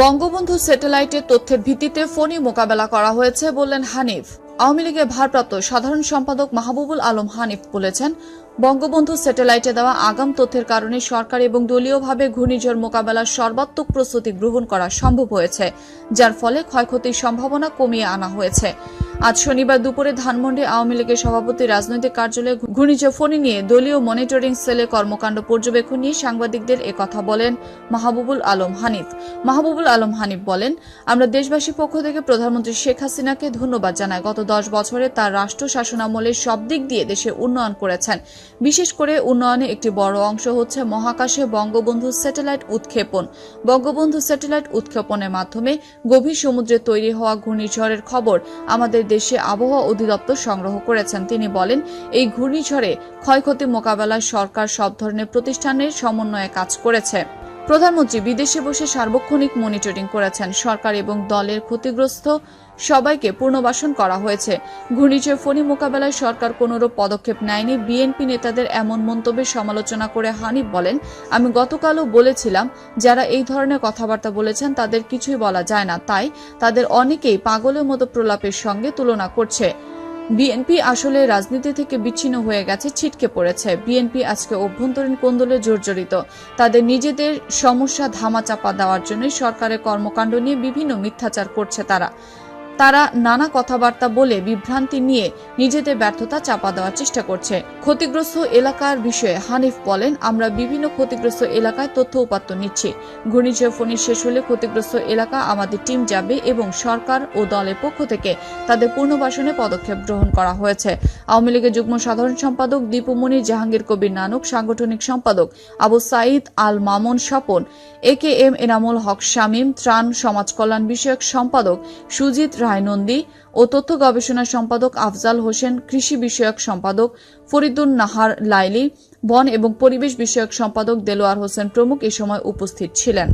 বঙ্গবন্ধু স্যাটেলাইটের তথ্যের ভিত্তিতে ফোনই মোকাবেলা করা হয়েছে বললেন হানিফ। আওয়ামী লীগের ভারপ্রাপ্ত সাধারণ সম্পাদক মাহবুবুল আলম হানিফ বলেছেন, বঙ্গবন্ধু স্যাটেলাইটে দেওয়া আগাম তথ্যের কারণে সরকার এবং দলীয়ভাবে ঘূর্ণিঝড় মোকাবেলার সর্বাত্মক প্রস্তুতি গ্রহণ করা সম্ভব হয়েছে, যার ফলে ক্ষয়ক্ষতির সম্ভাবনা কমিয়ে আনা হয়েছে। আজ শনিবার দুপুরে ধানমন্ডি আওয়ামী লীগের সভাপতি রাজনৈতিক কার্যালয়ে ঘূর্ণিঝড় ফোনে নিয়ে দলীয় মনিটরিং সেলে কর্মকাণ্ড পর্যবেক্ষণ নিয়ে সাংবাদিকদের কথা বলেন মাহবুবুল আলম হানিফ। মাহবুবুল আলম হানিফ বলেন, আমরা দেশবাসীর পক্ষ থেকে প্রধানমন্ত্রী শেখ হাসিনাকে ধন্যবাদ জানাই। গত দশ বছরে তার রাষ্ট্র শাসনামলে সব দিক দিয়ে দেশে উন্নয়ন করেছেন। বিশেষ করে উন্নয়নে একটি বড় অংশ হচ্ছে মহাকাশে বঙ্গবন্ধু স্যাটেলাইট উৎক্ষেপণ। বঙ্গবন্ধু স্যাটেলাইট উৎক্ষেপণের মাধ্যমে গভীর সমুদ্রে তৈরি হওয়া ঘূর্ণিঝড়ের খবর আমাদের দেশে আবহাওয়া অধিদপ্তর সংগ্রহ করেছেন। তিনি বলেন, এই ঘূর্ণিঝড়ে ক্ষয়ক্ষতি মোকাবেলায় সরকার সব ধরনের প্রতিষ্ঠানের সমন্বয়ে কাজ করেছে। প্রধানমন্ত্রী বিদেশে বসে সার্বক্ষণিক মনিটরিং করেছেন। সরকার এবং দলের ক্ষতিগ্রস্ত সবাইকে পুনর্বাসন করা হয়েছে। ঘূর্ণিঝড় ফণি মোকাবেলায় সরকার কোনোরূপ পদক্ষেপ নেয়নি। বিএনপি নেতাদের এমন মন্তব্যের সমালোচনা করে হানিফ বলেন, আমি গতকালও বলেছিলাম, যারা এই ধরনের কথাবার্তা বলেছেন তাদের কিছুই বলা যায় না। তাই তাদের অনেকেই পাগলের মতো প্রলাপের সঙ্গে তুলনা করছে। বিএনপি আসলে রাজনীতি থেকে বিচ্ছিন্ন হয়ে গেছে, ছিটকে পড়েছে। বিএনপি আজকে অভ্যন্তরীণ কোন্দলে জর্জরিত। তাদের নিজেদের সমস্যা ধামাচাপা দেওয়ার জন্য সরকারের কর্মকাণ্ড নিয়ে বিভিন্ন মিথ্যাচার করছে তারা। তারা নানা কথাবার্তা বলে বিভ্রান্তি নিয়ে নিজেদের ব্যর্থতা চাপা দেওয়ার চেষ্টা করছে। ক্ষতিগ্রস্ত এলাকার বিষয়ে হানিফ বলেন, আমরা বিভিন্ন ক্ষতিগ্রস্ত এলাকায় তথ্য উপাত্ত নিচ্ছি। ঘূর্ণিঝড় ফণি শেষ হলে ক্ষতিগ্রস্ত এলাকা আমাদের টিম যাবে এবং সরকার ও দলের পক্ষ থেকে তাদের পুনর্বাসনে পদক্ষেপ গ্রহণ করা হয়েছে। আওয়ামী লীগের যুগ্ম সাধারণ সম্পাদক দীপুমণি জাহাঙ্গীর কবির নানক, সাংগঠনিক সম্পাদক Abu Sayeed Al Mamun Swapan, A K M Enamul Haque Shamim, ত্রাণ সমাজ কল্যাণ বিষয়ক সম্পাদক সুজিত রায়নন্দী ও তথ্য গবেষণা সম্পাদক আফজাল হোসেন, কৃষি বিষয়ক সম্পাদক ফরিদুন নাহার লাইলি, বন এবং পরিবেশ বিষয়ক সম্পাদক দেলোয়ার হোসেন প্রমুখ এ সময় উপস্থিত ছিলেন।